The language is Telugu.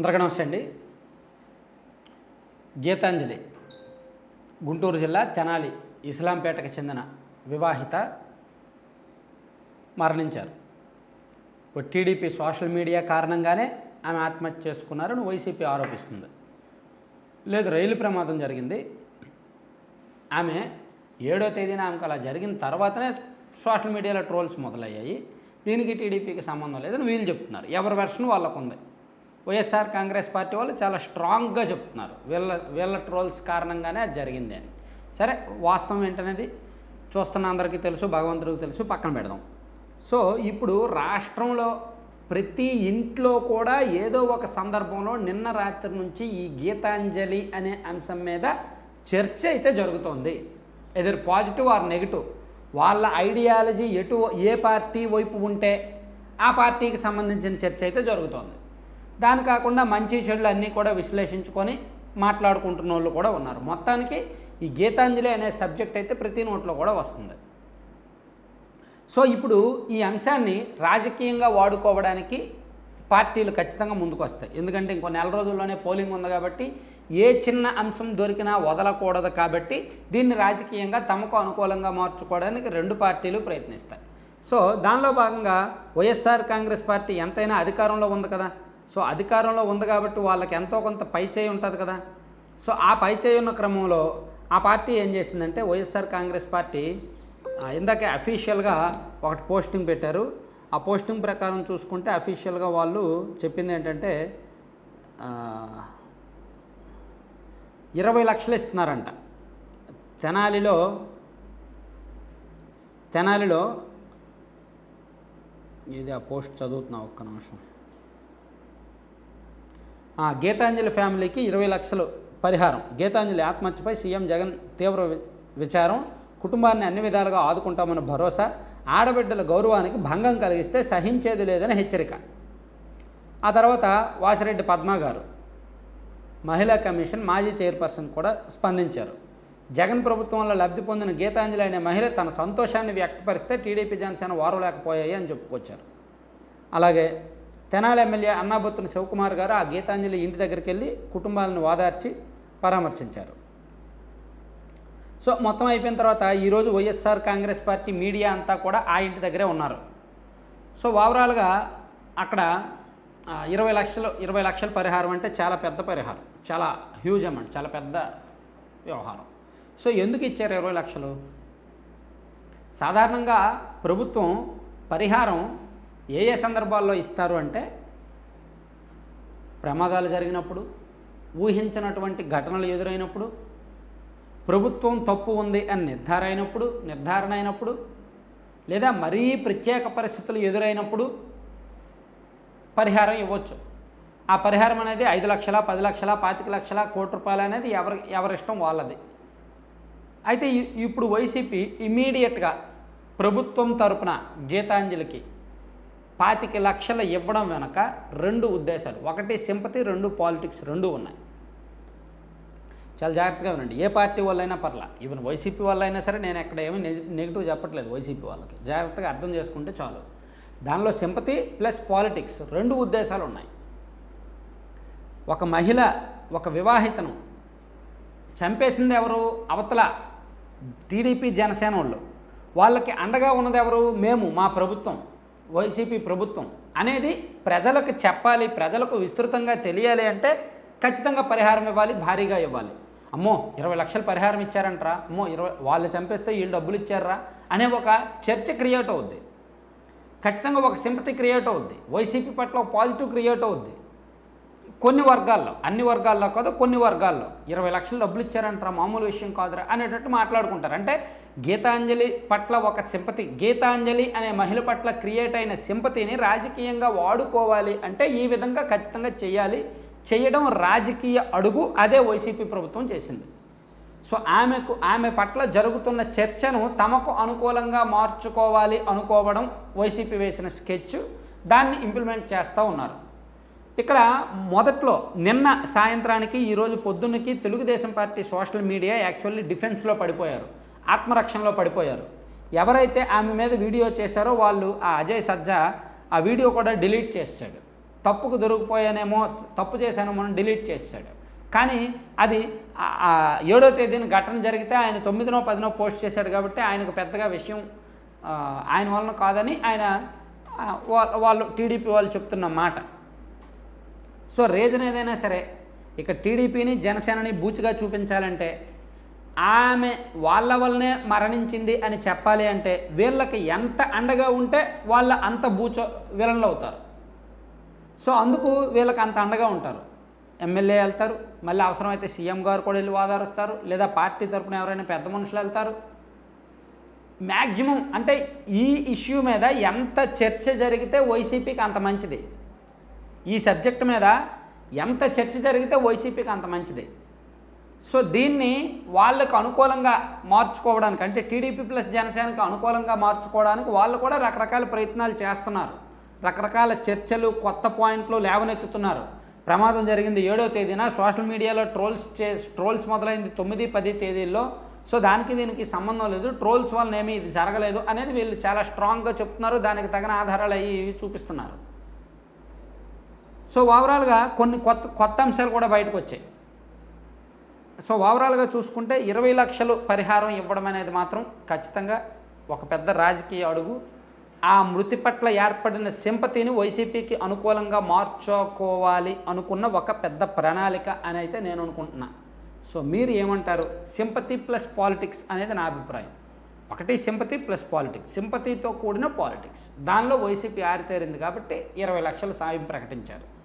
అందరికీ నమస్తే అండి. గీతాంజలి గుంటూరు జిల్లా తెనాలి ఇస్లాంపేటకు చెందిన వివాహిత మరణించారు. టీడీపీ సోషల్ మీడియా కారణంగానే ఆమె ఆత్మహత్య చేసుకున్నారని వైసీపీ ఆరోపిస్తుంది. లేదు రైలు ప్రమాదం జరిగింది. ఆమె ఏడో తేదీన ఆమెకు అలా జరిగిన తర్వాతనే సోషల్ మీడియాలో ట్రోల్స్ మొదలయ్యాయి. దీనికి టీడీపీకి సంబంధం లేదని వీళ్ళు చెప్తున్నారు. ఎవరి వెర్షన్ వాళ్ళకు ఉంది వైఎస్ఆర్ కాంగ్రెస్ పార్టీ వాళ్ళు చాలా స్ట్రాంగ్గా చెప్తున్నారు. వీళ్ళ వీళ్ళ ట్రోల్స్ కారణంగానే అది జరిగింది అని. సరే వాస్తవం ఏంటనేది? చూస్తున్న అందరికీ తెలుసు భగవంతుడికి తెలుసు పక్కన పెడదాం. సో ఇప్పుడు రాష్ట్రంలో ప్రతి ఇంట్లో కూడా ఏదో ఒక సందర్భంలో నిన్న రాత్రి నుంచి ఈ గీతాంజలి అనే అంశం మీద చర్చ అయితే జరుగుతోంది. ఎదురు పాజిటివ్ ఆర్ నెగిటివ్? వాళ్ళ ఐడియాలజీ ఎటు ఏ పార్టీ వైపు ఉంటే ఆ పార్టీకి సంబంధించిన చర్చ అయితే జరుగుతోంది. దాని కాకుండా మంచి చెడులు అన్నీ కూడా విశ్లేషించుకొని మాట్లాడుకుంటున్న వాళ్ళు కూడా ఉన్నారు. మొత్తానికి ఈ గీతాంజలి అనే సబ్జెక్ట్ అయితే ప్రతి నోట్లో కూడా వస్తుంది. సో ఇప్పుడు ఈ అంశాన్ని రాజకీయంగా వాడుకోవడానికి పార్టీలు ఖచ్చితంగా ముందుకు వస్తాయి ఎందుకంటే ఇంకో నెల రోజుల్లోనే పోలింగ్ ఉంది కాబట్టి ఏ చిన్న అంశం దొరికినా వదలకూడదు కాబట్టి దీన్ని రాజకీయంగా తమకు అనుకూలంగా మార్చుకోవడానికి రెండు పార్టీలు ప్రయత్నిస్తాయి. సో దానిలో భాగంగా వైఎస్ఆర్ కాంగ్రెస్ పార్టీ ఎంతైనా అధికారంలో ఉంది కదా? సో అధికారంలో ఉంది కాబట్టి వాళ్ళకి ఎంతో కొంత పైచేయి ఉంటుంది కదా. సో ఆ పైచేయి ఉన్న క్రమంలో ఆ పార్టీ ఏం చేసిందంటే వైఎస్ఆర్ కాంగ్రెస్ పార్టీ ఇందాకే అఫీషియల్గా ఒకటి పోస్టింగ్ పెట్టారు. ఆ పోస్టింగ్ ప్రకారం చూసుకుంటే అఫీషియల్గా వాళ్ళు చెప్పింది ఏంటంటే ఇరవై లక్షలు ఇస్తున్నారంట. తెనాలిలో తెనాలిలో ఇది ఆ పోస్ట్ చదువుతున్నా ఒక్క నిమిషం. గీతాంజలి ఫ్యామిలీకి ఇరవై లక్షలు పరిహారం. గీతాంజలి ఆత్మహత్యపై సీఎం జగన్ తీవ్ర వి- విచారం. కుటుంబాన్ని అన్ని విధాలుగా ఆదుకుంటామన్న భరోసా. ఆడబిడ్డల గౌరవానికి భంగం కలిగిస్తే సహించేది లేదని హెచ్చరిక. ఆ తర్వాత వాసిరెడ్డి పద్మ గారు మహిళా కమిషన్ మాజీ చైర్పర్సన్ కూడా స్పందించారు. జగన్ ప్రభుత్వంలో లబ్ధి పొందిన గీతాంజలి అనే మహిళ తన సంతోషాన్ని వ్యక్తపరిస్తే టీడీపీ జనసేన వారలేకపోయాయి అని చెప్పుకొచ్చారు. అలాగే తెనాలి ఎమ్మెల్యే అన్నాబొత్తున శివకుమార్ గారు ఆ గీతాంజలి ఇంటి దగ్గరికి వెళ్ళి కుటుంబాలను వాదార్చి పరామర్శించారు. సో మొత్తం అయిపోయిన తర్వాత ఈరోజు వైఎస్ఆర్ కాంగ్రెస్ పార్టీ మీడియా అంతా కూడా ఆ ఇంటి దగ్గరే ఉన్నారు. సో ఓవరాల్గా అక్కడ ఇరవై లక్షలు ఇరవై లక్షల పరిహారం అంటే చాలా పెద్ద పరిహారం. చాలా హ్యూజ్ అమౌంట్ చాలా పెద్ద వ్యవహారం. సో ఎందుకు ఇచ్చారు ఇరవై లక్షలు? సాధారణంగా ప్రభుత్వం పరిహారం ఏ ఏ సందర్భాల్లో ఇస్తారు అంటే ప్రమాదాలు జరిగినప్పుడు ఊహించినటువంటి ఘటనలు ఎదురైనప్పుడు ప్రభుత్వం తప్పు ఉంది అని నిర్ధారణ అయినప్పుడు నిర్ధారణ అయినప్పుడు లేదా మరీ ప్రత్యేక పరిస్థితులు ఎదురైనప్పుడు పరిహారం ఇవ్వచ్చు. ఆ పరిహారం అనేది ఐదు లక్షల పది లక్షల పాతిక లక్షల కోటి రూపాయలు అనేది ఎవరి ఎవరిష్టం వాళ్ళది. అయితే ఇప్పుడు వైసీపీ ఇమీడియట్గా ప్రభుత్వం తరపున గీతాంజలికి పాతిక లక్షలు ఇవ్వడం వెనక రెండు ఉద్దేశాలు. ఒకటి సింపతి రెండు పాలిటిక్స్ రెండు ఉన్నాయి. చాలా జాగ్రత్తగా వినండి. ఏ పార్టీ వాళ్ళైనా పర్లా. ఈవెన్ వైసీపీ వాళ్ళైనా సరే నేను ఎక్కడ ఏమీ నెగిటివ్ చెప్పట్లేదు వైసీపీ వాళ్ళకి. జాగ్రత్తగా అర్థం చేసుకుంటే చాలు. దానిలో సింపతి ప్లస్ పాలిటిక్స్ రెండు ఉద్దేశాలు ఉన్నాయి. ఒక మహిళ ఒక వివాహితను చంపేసింది ఎవరు? అవతల టీడీపీ జనసేన వాళ్ళు. వాళ్ళకి అండగా ఉన్నది ఎవరు? మేము మా ప్రభుత్వం. వైసీపీ ప్రభుత్వం అనేది ప్రజలకు చెప్పాలి ప్రజలకు విస్తృతంగా తెలియాలి అంటే ఖచ్చితంగా పరిహారం ఇవ్వాలి భారీగా ఇవ్వాలి. అమ్మో ఇరవై లక్షలు పరిహారం ఇచ్చారంటరా. అమ్మో ఇరవై వాళ్ళు చంపేస్తే వీళ్ళు డబ్బులు ఇచ్చారా అనే ఒక చర్చ క్రియేట్ అవుద్ది. ఖచ్చితంగా ఒక సింపతి క్రియేట్ అవుద్ది. వైసీపీ పట్ల పాజిటివ్ క్రియేట్ అవుద్ది. కొన్ని వర్గాల్లో అన్ని వర్గాల్లో కాదు కొన్ని వర్గాల్లో. ఇరవై లక్షలు డబ్బులు ఇచ్చారంటారా? మామూలు విషయం కాదురా అనేటట్టు మాట్లాడుకుంటారు. అంటే గీతాంజలి పట్ల ఒక సింపతి గీతాంజలి అనే మహిళ పట్ల క్రియేట్ అయిన సింపతిని రాజకీయంగా వాడుకోవాలి అంటే ఈ విధంగా ఖచ్చితంగా చేయాలి. చేయడం రాజకీయ అడుగు అదే వైసీపీ ప్రభుత్వం చేసింది. సో ఆమెకు ఆమె పట్ల జరుగుతున్న చర్చను తమకు అనుకూలంగా మార్చుకోవాలి అనుకోవడం వైసీపీ వేసిన స్కెచ్. దాన్ని ఇంప్లిమెంట్ చేస్తూ ఉన్నారు. ఇక్కడ మొదట్లో నిన్న సాయంత్రానికి ఈరోజు పొద్దున్నకి Telugu Desam party social media actually డిఫెన్స్లో పడిపోయారు ఆత్మరక్షణలో పడిపోయారు. ఎవరైతే ఆమె మీద వీడియో చేశారో వాళ్ళు ఆ అజయ్ సజ్జా ఆ వీడియో కూడా డిలీట్ చేశాడు. తప్పుకు దొరికిపోయానేమో తప్పు చేశానేమో అని డిలీట్ చేశాడు. కానీ అది ఏడో తేదీన ఘటన జరిగితే ఆయన తొమ్మిదినో పదినో పోస్ట్ చేశాడు కాబట్టి ఆయనకు పెద్దగా విషయం ఆయన వలన కాదని ఆయన వాళ్ళు టీడీపీ వాళ్ళు చెప్తున్న మాట. సో రీజన్ ఏదైనా సరే ఇక టీడీపీని జనసేనని బూచిగా చూపించాలంటే ఆమె వాళ్ళ వల్లనే మరణించింది అని చెప్పాలి అంటే వీళ్ళకి ఎంత అండగా ఉంటే వాళ్ళ అంత బూచో విలన్లు అవుతారు. సో అందుకు వీళ్ళకి అంత అండగా ఉంటారు. ఎమ్మెల్యే వెళ్తారు మళ్ళీ అవసరమైతే సీఎం గారు కూడా వెళ్ళి వాదారుస్తారు లేదా పార్టీ తరపున ఎవరైనా పెద్ద మనుషులు వెళ్తారు. మ్యాక్సిమం అంటే ఈ ఇష్యూ మీద ఎంత చర్చ జరిగితే వైసీపీకి అంత మంచిది. ఈ సబ్జెక్ట్ మీద ఎంత చర్చ జరిగితే వైసీపీకి అంత మంచిది. సో దీన్ని వాళ్ళకు అనుకూలంగా మార్చుకోవడానికి అంటే టీడీపీ ప్లస్ జనసేనకు అనుకూలంగా మార్చుకోవడానికి వాళ్ళు కూడా రకరకాల ప్రయత్నాలు చేస్తున్నారు. రకరకాల చర్చలు కొత్త పాయింట్లు లేవనెత్తుతున్నారు. ప్రమాదం జరిగింది ఏడో తేదీన సోషల్ మీడియాలో ట్రోల్స్ చే ట్రోల్స్ మొదలైంది తొమ్మిది పది తేదీల్లో. సో దానికి దీనికి సంబంధం లేదు ట్రోల్స్ వలన ఏమీ ఇది జరగలేదు అనేది వీళ్ళు చాలా స్ట్రాంగ్గా చెప్తున్నారు దానికి తగిన ఆధారాలు అవి ఇవి చూపిస్తున్నారు. సో ఓవరాల్గా కొన్ని కొత్త కొత్త అంశాలు కూడా బయటకు వచ్చాయి. సో ఓవరాల్గా చూసుకుంటే ఇరవై లక్షలు పరిహారం ఇవ్వడం అనేది మాత్రం ఖచ్చితంగా ఒక పెద్ద రాజకీయ అడుగు. ఆ మృతి పట్ల ఏర్పడిన సింపతిని వైసీపీకి అనుకూలంగా మార్చుకోవాలి అనుకున్న ఒక పెద్ద ప్రణాళిక అని అయితే నేను అనుకుంటున్నా. సో మీరు ఏమంటారు? సింపతి ప్లస్ పాలిటిక్స్ అనేది నా అభిప్రాయం. ఒకటి సింపతి ప్లస్ పాలిటిక్స్. సింపతితో కూడిన పాలిటిక్స్. దానిలో వైసీపీ ఆరితేరింది కాబట్టి ఇరవై లక్షల సాయం ప్రకటించారు.